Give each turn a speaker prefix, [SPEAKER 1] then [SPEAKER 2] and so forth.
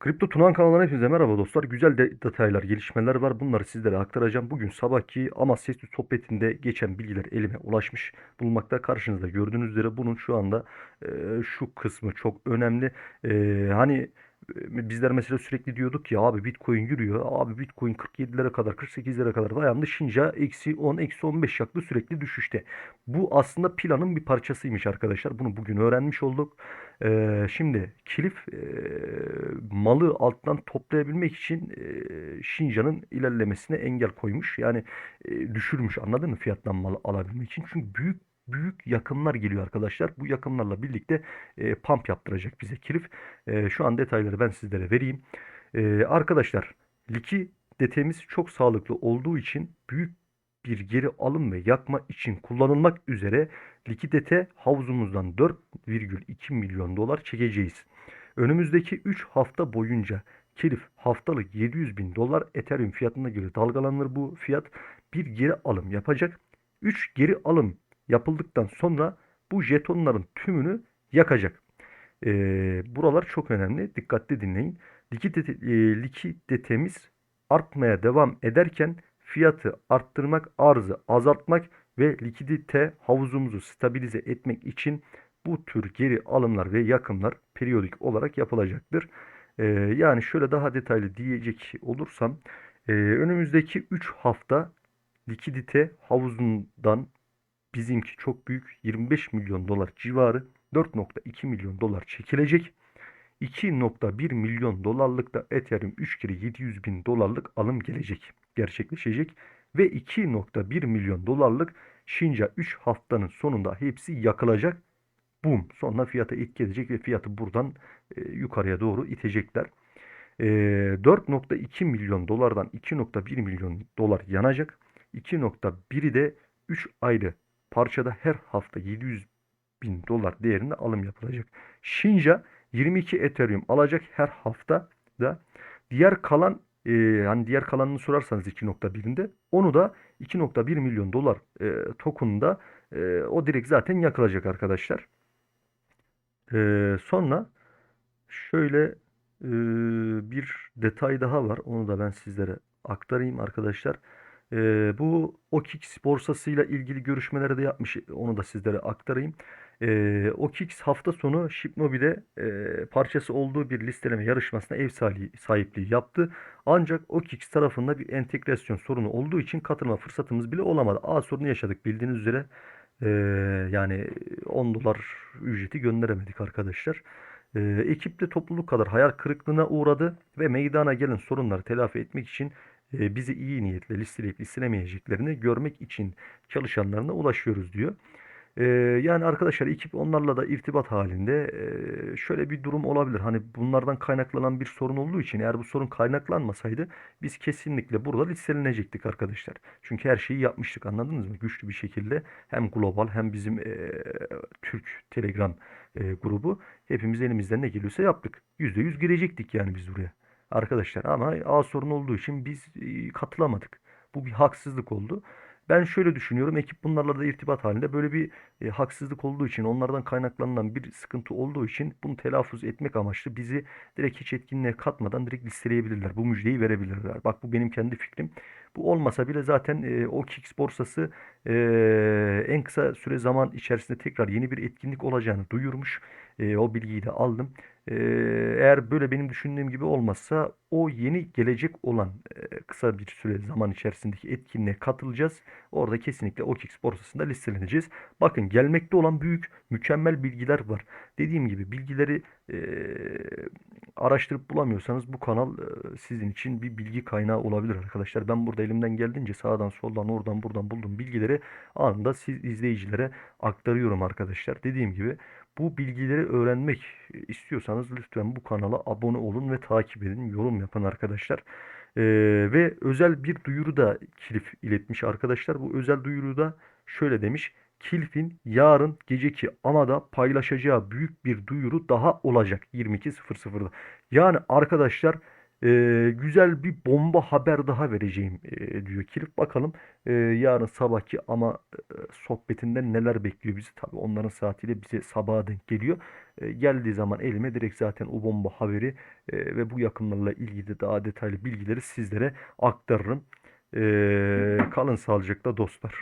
[SPEAKER 1] Kripto Tunan kanalına hepinize merhaba dostlar. Güzel de detaylar, gelişmeler var. Bunları sizlere aktaracağım. Bugün sabahki ama sesli sohbetinde geçen bilgiler elime ulaşmış bulunmakta. Karşınızda gördüğünüz üzere bunun şu anda e, şu kısmı çok önemli. E, hani e, bizler mesela sürekli diyorduk ya abi Bitcoin yürüyor. Abi Bitcoin 47'lere kadar 48'lere kadar dayandı. Şinja eksi 10 eksi 15 yaptı sürekli düşüşte. Bu aslında planın bir parçasıymış arkadaşlar. Bunu bugün öğrenmiş olduk. Ee, şimdi Kilif e, malı alttan toplayabilmek için e, Şinjan'ın ilerlemesine engel koymuş. Yani e, düşürmüş anladın mı fiyattan mal alabilmek için. Çünkü büyük büyük yakımlar geliyor arkadaşlar. Bu yakımlarla birlikte e, pump yaptıracak bize Kilif. E, şu an detayları ben sizlere vereyim. E, arkadaşlar likiditemiz çok sağlıklı olduğu için büyük bir geri alım ve yakma için kullanılmak üzere likidite havuzumuzdan 4,2 milyon dolar çekeceğiz. Önümüzdeki 3 hafta boyunca Kelif haftalık 700 bin dolar Ethereum fiyatına göre dalgalanır bu fiyat. Bir geri alım yapacak. 3 geri alım yapıldıktan sonra bu jetonların tümünü yakacak. Ee, buralar çok önemli. Dikkatli dinleyin. Likidite, e, likiditemiz artmaya devam ederken fiyatı arttırmak, arzı azaltmak ve likidite havuzumuzu stabilize etmek için bu tür geri alımlar ve yakımlar periyodik olarak yapılacaktır. Ee, yani şöyle daha detaylı diyecek olursam e, önümüzdeki 3 hafta likidite havuzundan bizimki çok büyük 25 milyon dolar civarı 4.2 milyon dolar çekilecek. 2.1 milyon dolarlık da Ethereum 3 kere 700 bin dolarlık alım gelecek, gerçekleşecek. Ve 2.1 milyon dolarlık Şinca 3 haftanın sonunda hepsi yakılacak. Boom. Sonra fiyata edecek ve fiyatı buradan e, yukarıya doğru itecekler. E, 4.2 milyon dolardan 2.1 milyon dolar yanacak. 2.1'i de 3 ayrı parçada her hafta 700 bin dolar değerinde alım yapılacak. Şinja 22 Ethereum alacak her hafta da diğer kalan e, hani diğer kalanını sorarsanız 2.1'inde onu da 2.1 milyon dolar e, token'da e, o direkt zaten yakılacak arkadaşlar. E, sonra şöyle e, bir detay daha var. Onu da ben sizlere aktarayım arkadaşlar. E, bu OKX borsasıyla ilgili görüşmeleri de yapmış. Onu da sizlere aktarayım. E, OKX hafta sonu Shipnobi'de e, parçası olduğu bir listeleme yarışmasına ev sahipliği yaptı. Ancak OKX tarafında bir entegrasyon sorunu olduğu için katılma fırsatımız bile olamadı. A sorunu yaşadık bildiğiniz üzere. E, yani 10 dolar ücreti gönderemedik arkadaşlar. E, ekip de topluluk kadar hayal kırıklığına uğradı ve meydana gelen sorunları telafi etmek için e, bizi iyi niyetle listeleyip listelemeyeceklerini görmek için çalışanlarına ulaşıyoruz diyor. Ee, yani arkadaşlar ekip onlarla da irtibat halinde Ee, şöyle bir durum olabilir. Hani bunlardan kaynaklanan bir sorun olduğu için eğer bu sorun kaynaklanmasaydı biz kesinlikle burada listelenecektik arkadaşlar. Çünkü her şeyi yapmıştık anladınız mı? Güçlü bir şekilde hem global hem bizim ee, Türk Telegram ee, grubu hepimiz elimizden ne geliyorsa yaptık. %100 girecektik yani biz buraya arkadaşlar ama A sorun olduğu için biz ee, katılamadık. Bu bir haksızlık oldu. Ben şöyle düşünüyorum. Ekip bunlarla da irtibat halinde böyle bir e, haksızlık olduğu için, onlardan kaynaklanan bir sıkıntı olduğu için bunu telaffuz etmek amaçlı bizi direkt hiç etkinliğe katmadan direkt listeleyebilirler. Bu müjdeyi verebilirler. Bak bu benim kendi fikrim. Bu olmasa bile zaten e, o Kix borsası e, en kısa süre zaman içerisinde tekrar yeni bir etkinlik olacağını duyurmuş. E, o bilgiyi de aldım. E, eğer böyle benim düşündüğüm gibi olmazsa o yeni gelecek olan e, kısa bir süre zaman içerisindeki etkinliğe katılacağız. Orada kesinlikle OKX borsasında listeleneceğiz. Bakın gelmekte olan büyük mükemmel bilgiler var. Dediğim gibi bilgileri e, araştırıp bulamıyorsanız bu kanal e, sizin için bir bilgi kaynağı olabilir arkadaşlar. Ben burada elimden geldiğince sağdan soldan oradan buradan bulduğum bilgileri anında siz izleyicilere aktarıyorum arkadaşlar. Dediğim gibi bu bilgileri öğrenmek istiyorsanız lütfen bu kanala abone olun ve takip edin. Yorum yapın arkadaşlar. Ee, ve özel bir duyuru da Kilif iletmiş arkadaşlar. Bu özel duyuru da şöyle demiş. Kilf'in yarın geceki Ama'da paylaşacağı büyük bir duyuru daha olacak 22.00'da. Yani arkadaşlar Ee, güzel bir bomba haber daha vereceğim e, diyor Kilif. Bakalım e, yarın sabahki ama e, sohbetinden neler bekliyor bizi. Tabii onların saatiyle bize sabaha denk geliyor. E, geldiği zaman elime direkt zaten o bomba haberi e, ve bu yakınlarla ilgili daha detaylı bilgileri sizlere aktarırım. E, kalın sağlıcakla dostlar.